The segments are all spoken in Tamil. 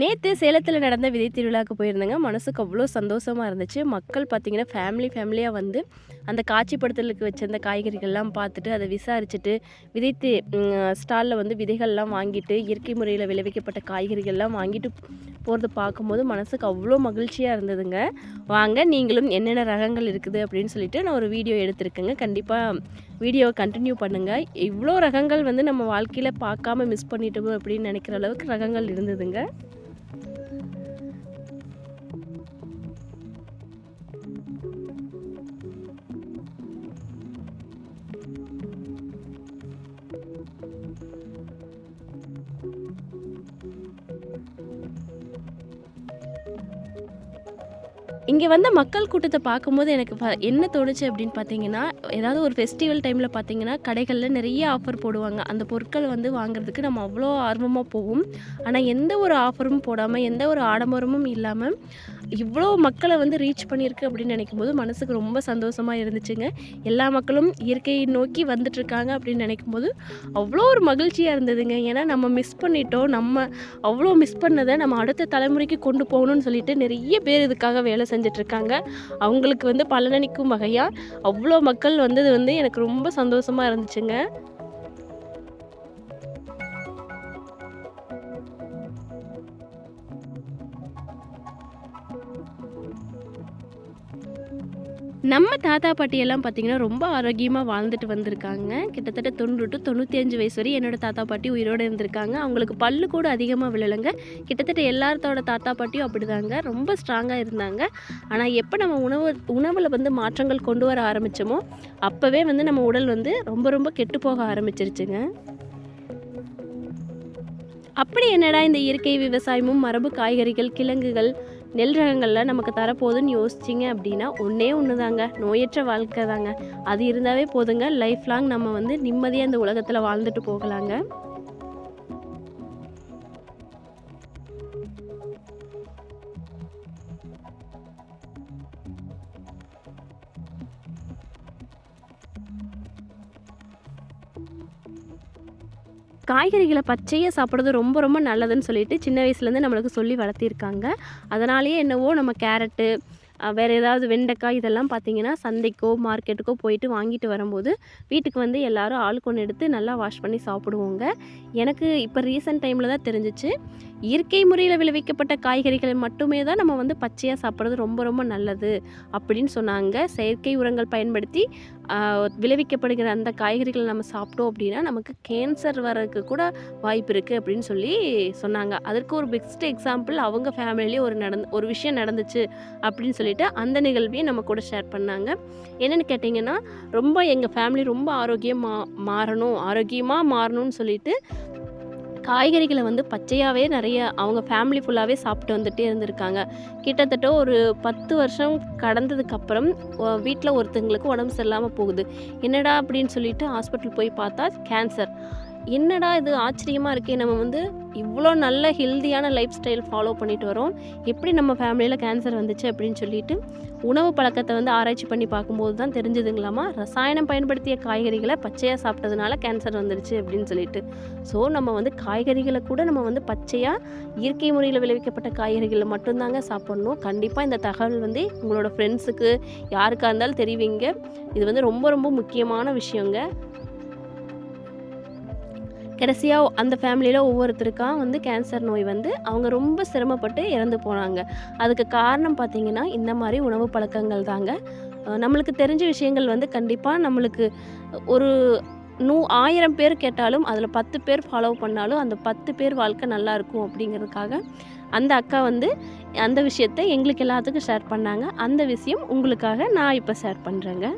நேற்று சேலத்தில் நடந்த விதை திருவிழாவுக்கு போயிருந்தேங்க. மனசுக்கு அவ்வளோ சந்தோஷமாக இருந்துச்சு. மக்கள் பார்த்திங்கன்னா ஃபேமிலி ஃபேமிலியாக வந்து அந்த காட்சிப்படுத்தலுக்கு வச்சிருந்த காய்கறிகள்லாம் பார்த்துட்டு, அதை விசாரிச்சுட்டு, விதைத்து ஸ்டாலில் வந்து விதைகள்லாம் வாங்கிட்டு, இயற்கை முறையில் விளைவிக்கப்பட்ட காய்கறிகள்லாம் வாங்கிட்டு போகிறது பார்க்கும்போது, மனசுக்கு அவ்வளோ மகிழ்ச்சியாக இருந்ததுங்க. வாங்க நீங்களும் என்னென்ன ரகங்கள் இருக்குது அப்படின்னு சொல்லிட்டு நான் ஒரு வீடியோ எடுத்திருக்கேங்க. கண்டிப்பாக வீடியோவை கண்டினியூ பண்ணுங்கள் இவ்வளோ ரகங்கள் வந்து நம்ம வாழ்க்கையில் பார்க்காம மிஸ் பண்ணிட்டோம் அப்படின்னு நினைக்கிற அளவுக்கு ரகங்கள் இருந்ததுங்க. இங்கே வந்த மக்கள் கூட்டத்தை பார்க்கும்போது எனக்கு என்ன தோணுச்சு அப்படின்னு பார்த்தீங்கன்னா, ஏதாவது ஒரு ஃபெஸ்டிவல் டைமில் பார்த்தீங்கன்னா, கடைகளில் நிறைய ஆஃபர் போடுவாங்க. அந்த பொருட்கள் வந்து வாங்குறதுக்கு நம்ம அவ்வளோ ஆர்வமாக போவோம். ஆனால் எந்த ஒரு ஆஃபரும் போடாமல் எந்த ஒரு ஆடம்பரமும் இல்லாமல் இவ்வளோ மக்களை வந்து ரீச் பண்ணியிருக்கு அப்படின்னு நினைக்கும் போது மனசுக்கு ரொம்ப சந்தோஷமாக இருந்துச்சுங்க. எல்லா மக்களும் இயற்கையை நோக்கி வந்துட்டுருக்காங்க அப்படின்னு நினைக்கும் போது அவ்வளோ ஒரு மகிழ்ச்சியாக இருந்ததுங்க. ஏன்னா, நம்ம மிஸ் பண்ணிட்டோம். நம்ம அவ்வளோ மிஸ் பண்ணதை நம்ம அடுத்த தலைமுறைக்கு கொண்டு போகணும்னு சொல்லிட்டு நிறைய பேர் இதுக்காக வேலை செஞ்சுட்ருக்காங்க. அவங்களுக்கு வந்து பலனளிக்கும் வகையாக அவ்வளோ மக்கள் வந்தது வந்து எனக்கு ரொம்ப சந்தோஷமாக இருந்துச்சுங்க. நம்ம தாத்தா, பாட்டியெல்லாம் பார்த்தீங்கன்னா, ரொம்ப ஆரோக்கியமாக வாழ்ந்துட்டு வந்திருக்காங்க. கிட்டத்தட்ட தொண்ணூறு டு தொண்ணூற்றி அஞ்சு வயசு வரையும் என்னோடய தாத்தா, பாட்டி உயிரோடு இருந்திருக்காங்க. அவங்களுக்கு பல்லு கூட அதிகமாக விழலைங்க கிட்டத்தட்ட எல்லாத்தோட தாத்தா, பாட்டியும் அப்படிதாங்க. ரொம்ப ஸ்ட்ராங்காக இருந்தாங்க. ஆனால் எப்போ நம்ம உணவு உணவில் வந்து மாற்றங்கள் கொண்டு வர ஆரம்பித்தோமோ அப்போவே வந்து நம்ம உடல் வந்து ரொம்ப ரொம்ப கெட்டு போக ஆரம்பிச்சிருச்சுங்க அப்படி என்னடா இந்த இயற்கை விவசாயமும், மரபு காய்கறிகள், கிழங்குகள், நெல் ரகங்கள்லாம் நமக்கு தரப்போகுதுன்னு யோசிச்சிங்க அப்படின்னா, ஒன்றே ஒன்று தாங்க. நோயற்ற வாழ்க்கை தாங்க. அது இருந்தாவே போதுங்க. லைஃப் லாங் நம்ம வந்து நிம்மதியாக இந்த உலகத்தில் வாழ்ந்துட்டு போகலாங்க. காய்கறிகளை பச்சையாக சாப்பிட்றது ரொம்ப ரொம்ப நல்லதுன்னு சொல்லிட்டு, சின்ன வயசுலேருந்து நம்மளுக்கு சொல்லி வளர்த்திருக்காங்க. அதனாலேயே என்னவோ நம்ம கேரட்டு, வேறு ஏதாவது வெண்டைக்காய் இதெல்லாம் பார்த்தீங்கன்னா, சந்தைக்கோ, மார்க்கெட்டுக்கோ போயிட்டு வாங்கிட்டு வரும்போது, வீட்டுக்கு வந்து எல்லாரும் ஆளுக்கு ஒன்று எடுத்து நல்லா வாஷ் பண்ணி சாப்பிடுவோங்க. எனக்கு இப்போ ரீசெண்ட் டைமில் தான் தெரிஞ்சிச்சு இயற்கை முறையில் விளைவிக்கப்பட்ட காய்கறிகளை மட்டுமே தான் நம்ம வந்து பச்சையாக சாப்பிட்றது ரொம்ப ரொம்ப நல்லது அப்படின்னு சொன்னாங்க. செயற்கை உரங்கள் பயன்படுத்தி விளைவிக்கப்படுகிற அந்த காய்கறிகளை நம்ம சாப்பிட்டோம் அப்படின்னா, நமக்கு கேன்சர் வரதுக்கு கூட வாய்ப்பு இருக்குது அப்படின்னு சொல்லி சொன்னாங்க. அதற்கு ஒரு பெஸ்ட் எக்ஸாம்பிள் அவங்க ஃபேமிலியிலேயே ஒரு நடந் ஒரு விஷயம் நடந்துச்சு அப்படின்னு சொல்லிட்டு, அந்த நிகழ்வையும் நம்ம கூட ஷேர் பண்ணாங்க. என்னென்னு கேட்டிங்கன்னா ரொம்ப எங்கள் ஃபேமிலி ரொம்ப ஆரோக்கியமாக மாறணும், ஆரோக்கியமாக மாறணும்னு சொல்லிட்டு, காய்கறிகளை வந்து பச்சையாகவே நிறைய அவங்க ஃபேமிலி ஃபுல்லாகவே சாப்பிட்டு வந்துகிட்டே இருந்திருக்காங்க. கிட்டத்தட்ட ஒரு 10 வருஷம் கடந்ததுக்கப்புறம் வீட்டில் ஒருத்தங்களுக்கு உடம்பு சரியில்லாமல் போகுது. என்னடா அப்படின்னு சொல்லிட்டு ஹாஸ்பிட்டல் போய் பார்த்தா கேன்சர். என்னடா இது ஆச்சரியமாக இருக்கே! நம்ம வந்து இவ்வளோ நல்ல ஹெல்தியான லைஃப் ஸ்டைல் ஃபாலோ பண்ணிட்டு வரோம். எப்படி நம்ம ஃபேமிலியில் கேன்சர் வந்துச்சு அப்படின்னு சொல்லிட்டு, உணவு பழக்கத்தை வந்து ஆராய்ச்சி பண்ணி பார்க்கும்போது தான் தெரிஞ்சதுங்களாமா, ரசாயனம் பயன்படுத்திய காய்கறிகளை பச்சையாக சாப்பிட்டதுனால கேன்சர் வந்துருச்சு அப்படின்னு சொல்லிட்டு. ஸோ, நம்ம வந்து காய்கறிகளை கூட நம்ம வந்து பச்சையாக இயற்கை முறையில் விளைவிக்கப்பட்ட காய்கறிகளை மட்டும்தாங்க சாப்பிட்ணும் சாப்பிடணும். இந்த தகவல் வந்து உங்களோட ஃப்ரெண்ட்ஸுக்கு, யாருக்காக இருந்தாலும் தெரிவிங்க. இது வந்து ரொம்ப ரொம்ப முக்கியமான விஷயங்க. கடைசியாக அந்த ஃபேமிலியில் ஒவ்வொருத்தருக்கா வந்து கேன்சர் நோய் வந்து, அவங்க ரொம்ப சிரமப்பட்டு இறந்து போனாங்க. அதுக்கு காரணம் பார்த்தீங்கன்னா, இந்த மாதிரி உணவு பழக்கங்கள் தாங்க. நம்மளுக்கு தெரிஞ்ச விஷயங்கள் வந்து கண்டிப்பாக நம்மளுக்கு ஒரு நூ ஆயிரம் பேர் கேட்டாலும், அதில் பத்து பேர் ஃபாலோ பண்ணாலும், அந்த 10 பேர் வாழ்க்கை நல்லாயிருக்கும் அப்படிங்கிறதுக்காக, அந்த அக்கா வந்து அந்த விஷயத்த எங்களுக்கு எல்லாத்துக்கும் ஷேர் பண்ணாங்க. அந்த விஷயம் உங்களுக்காக நான் இப்போ ஷேர் பண்ணுறேங்க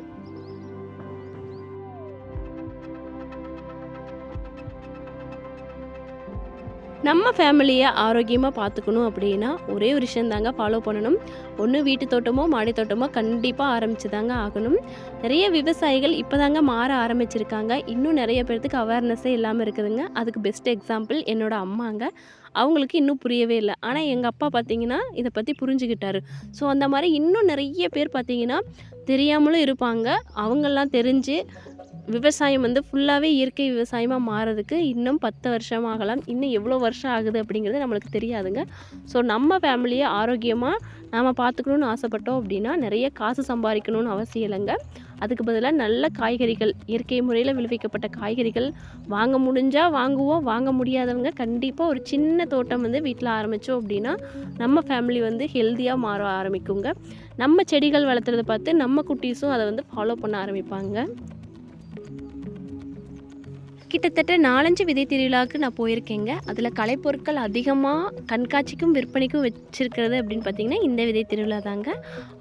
நம்ம ஃபேமிலியை ஆரோக்கியமாக பார்த்துக்கணும் அப்படின்னா, ஒரே ஒரு விஷயம் தாங்க ஃபாலோ பண்ணணும். ஒன்று வீட்டு தோட்டமோ, மாடி தோட்டமோ கண்டிப்பாக ஆரம்பித்து தாங்க ஆகணும். நிறைய விவசாயிகள் இப்போ தாங்க மாற ஆரம்பிச்சிருக்காங்க. இன்னும் நிறைய பேர்த்துக்கு அவேர்னஸே இல்லாமல் இருக்குதுங்க. அதுக்கு பெஸ்ட் எக்ஸாம்பிள் என்னோடய அம்மாங்க. அவங்களுக்கு இன்னும் புரியவே இல்லை ஆனால் எங்கள் அப்பா பார்த்தீங்கன்னா, இதை பற்றி புரிஞ்சுக்கிட்டாரு. ஸோ, அந்த மாதிரி இன்னும் நிறைய பேர் பார்த்தீங்கன்னா, தெரியாமலும் இருப்பாங்க. அவங்கலாம் தெரிஞ்சு விவசாயம் வந்து ஃபுல்லாகவே இயற்கை விவசாயமாக மாறதுக்கு இன்னும் பத்து வருஷம் ஆகலாம் இன்னும் எவ்வளோ வருஷம் ஆகுது அப்படிங்கிறது நம்மளுக்கு தெரியாதுங்க. ஸோ நம்ம ஃபேமிலியை ஆரோக்கியமாக நாம் பார்த்துக்கணுன்னு ஆசைப்பட்டோம் அப்படின்னா நிறைய காசு சம்பாதிக்கணும்னு அவசியம் இல்லைங்க. அதுக்கு பதிலாக நல்ல காய்கறிகள் இயற்கை முறையில் விளைவிக்கப்பட்ட காய்கறிகள் வாங்க முடிஞ்சால் வாங்குவோம் வாங்க முடியாதவங்க கண்டிப்பாக ஒரு சின்ன தோட்டம் வந்து வீட்டில் ஆரம்பித்தோம் அப்படின்னா நம்ம ஃபேமிலி வந்து ஹெல்த்தியாக மாற ஆரம்பிக்குங்க. நம்ம செடிகள் வளர்த்துறத பார்த்து நம்ம குட்டீஸும் அதை வந்து ஃபாலோ பண்ண ஆரம்பிப்பாங்க. கிட்டத்தட்ட நாலஞ்சு விதை திருவிழாவுக்கு நான் போயிருக்கேங்க. அதில் கலைப்பொருட்கள் அதிகமாக கண்காட்சிக்கும் விற்பனைக்கும் வச்சுருக்கிறது அப்படின்னு பார்த்தீங்கன்னா இந்த விதை திருவிழா தாங்க.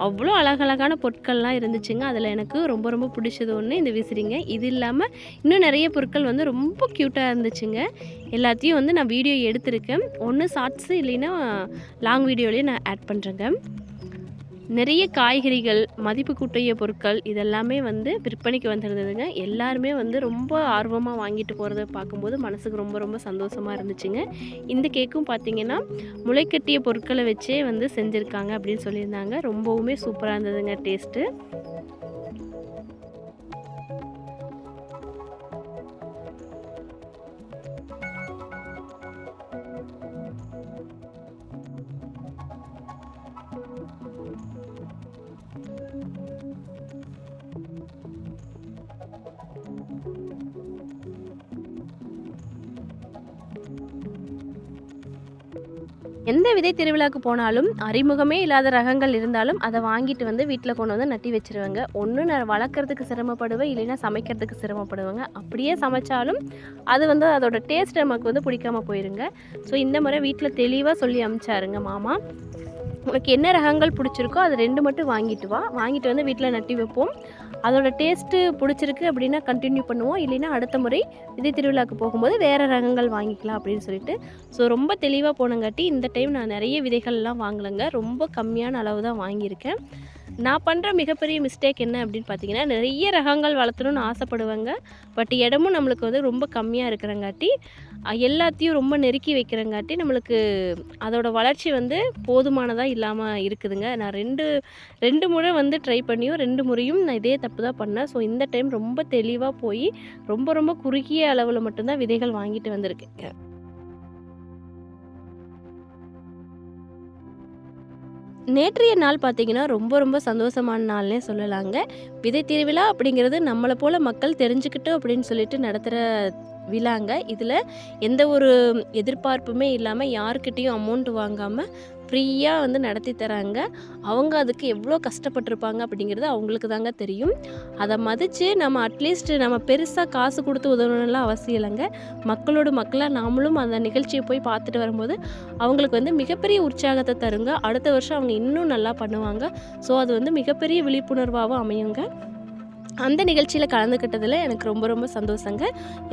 அவ்வளோ அழகழகான பொருட்கள்லாம் இருந்துச்சுங்க. அதில் எனக்கு ரொம்ப ரொம்ப பிடிச்சது ஒன்று இந்த விசிறிங்க. இது இல்லாமல் இன்னும் நிறைய பொருட்கள் வந்து ரொம்ப க்யூட்டாக இருந்துச்சுங்க. எல்லாத்தையும் வந்து நான் வீடியோ எடுத்திருக்கேன். ஒன்று ஷார்ட்ஸு இல்லைன்னா லாங் வீடியோலேயே நான் ஆட் பண்ணுறேங்க நிறைய காய்கறிகள் மதிப்பு கூட்டிய பொருட்கள் இதெல்லாமே வந்து விற்பனைக்கு வந்திருந்ததுங்க. எல்லாருமே வந்து ரொம்ப ஆர்வமாக வாங்கிட்டு போகிறத பார்க்கும்போது மனசுக்கு ரொம்ப ரொம்ப சந்தோஷமாக இருந்துச்சுங்க. இந்த கேக்கும் பார்த்தீங்கன்னா முளைக்கட்டிய பொருட்களை வச்சே வந்து செஞ்சுருக்காங்க அப்படின்னு சொல்லியிருந்தாங்க. ரொம்பவுமே சூப்பராக இருந்ததுங்க டேஸ்ட்டு. எந்த விதை திருவிழாவுக்கு போனாலும் அறிமுகமே இல்லாத ரகங்கள் இருந்தாலும் அதை வாங்கிட்டு வந்து வீட்டில் கொண்டு வந்து நட்டி வச்சுருவாங்க. ஒன்று நான் வளர்க்குறதுக்கு சிரமப்படுவேன் இல்லைன்னா சமைக்கிறதுக்கு சிரமப்படுவேங்க. அப்படியே சமைச்சாலும் அது வந்து அதோட டேஸ்ட் நமக்கு வந்து பிடிக்காம போயிருங்க. ஸோ இந்த முறை வீட்டில் தெளிவாக சொல்லி அமிச்சாருங்க மாமா. உனக்கு என்ன ரகங்கள் பிடிச்சிருக்கோ அது ரெண்டு மட்டும் வாங்கிட்டு வா. வாங்கிட்டு வந்து வீட்டில் நட்டி வைப்போம். அதோட டேஸ்ட்டு பிடிச்சிருக்கு அப்படின்னா கண்டினியூ பண்ணுவோம். இல்லைன்னா அடுத்த முறை விதை திருவிழாக்கு போகும்போது வேறு ரகங்கள் வாங்கிக்கலாம் அப்படின்னு சொல்லிட்டு. ஸோ ரொம்ப தெளிவாக போனங்காட்டி இந்த டைம் நான் நிறைய விதைகள்லாம் வாங்கலைங்க. ரொம்ப கம்மியான அளவு தான் வாங்கியிருக்கேன். நான் பண்ணுற மிகப்பெரிய மிஸ்டேக் என்ன அப்படின்னு பார்த்தீங்கன்னா நிறைய ரகங்கள் வளர்த்தணும்னு ஆசைப்படுவேங்க. பட் இடமும் நம்மளுக்கு வந்து ரொம்ப கம்மியாக இருக்கிறங்காட்டி எல்லாத்தையும் ரொம்ப நெருக்கி வைக்கிறங்காட்டி நம்மளுக்கு அதோட வளர்ச்சி வந்து போதுமானதாக இல்லாமல் இருக்குதுங்க. நான் ரெண்டு ரெண்டு முறை வந்து ட்ரை பண்ணியும் ரெண்டு முறையும் நான் இதே தப்பு தான் பண்ணேன். ஸோ இந்த டைம் ரொம்ப தெளிவாக போய் ரொம்ப ரொம்ப குறுகிய அளவில் மட்டும்தான் விதைகள் வாங்கிட்டு வந்திருக்கேன் நேற்றைய நாள் பார்த்தீங்கன்னா ரொம்ப ரொம்ப சந்தோஷமான நாள்னே சொல்லலாங்க. விதை திருவிழா அப்படிங்கிறது நம்மளை போல் மக்கள் தெரிஞ்சுக்கிட்டோம் அப்படின்னு சொல்லிட்டு நடத்துகிற விழாங்க. இதில் எந்த ஒரு எதிர்பார்ப்புமே இல்லாமல் யாருக்கிட்டேயும் அமௌண்ட் வாங்காமல் ஃப்ரீயாக வந்து நடத்தி தராங்க. அவங்க அதுக்கு எவ்வளோ கஷ்டப்பட்டிருப்பாங்க அப்படிங்கிறது அவங்களுக்கு தாங்க தெரியும். அதை மதித்து நம்ம அட்லீஸ்ட் நம்ம பெருசாக காசு கொடுத்து உதவணும்லாம் அவசியம் இல்லைங்க. மக்களோட மக்களாக நாமளும் அந்த நிகழ்ச்சியை போய் பார்த்துட்டு வரும்போது அவங்களுக்கு வந்து மிகப்பெரிய உற்சாகத்தை தருங்க. அடுத்த வருஷம் அவங்க இன்னும் நல்லா பண்ணுவாங்க. ஸோ அது வந்து மிகப்பெரிய விழிப்புணர்வாகவும் அமையுங்க. அந்த நிகழ்ச்சியில் கலந்துக்கிட்டதில் எனக்கு ரொம்ப ரொம்ப சந்தோஷங்க.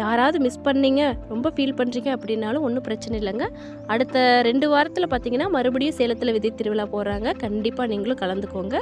யாராவது மிஸ் பண்ணீங்க ரொம்ப ஃபீல் பண்ணுறீங்க அப்படின்னாலும் ஒன்றும் பிரச்சனை இல்லைங்க. அடுத்த ரெண்டு வாரத்தில் பார்த்தீங்கன்னா மறுபடியும் சேலத்தில் விதை திருவிழா போகிறாங்க கண்டிப்பாக நீங்களும் கலந்துக்கோங்க.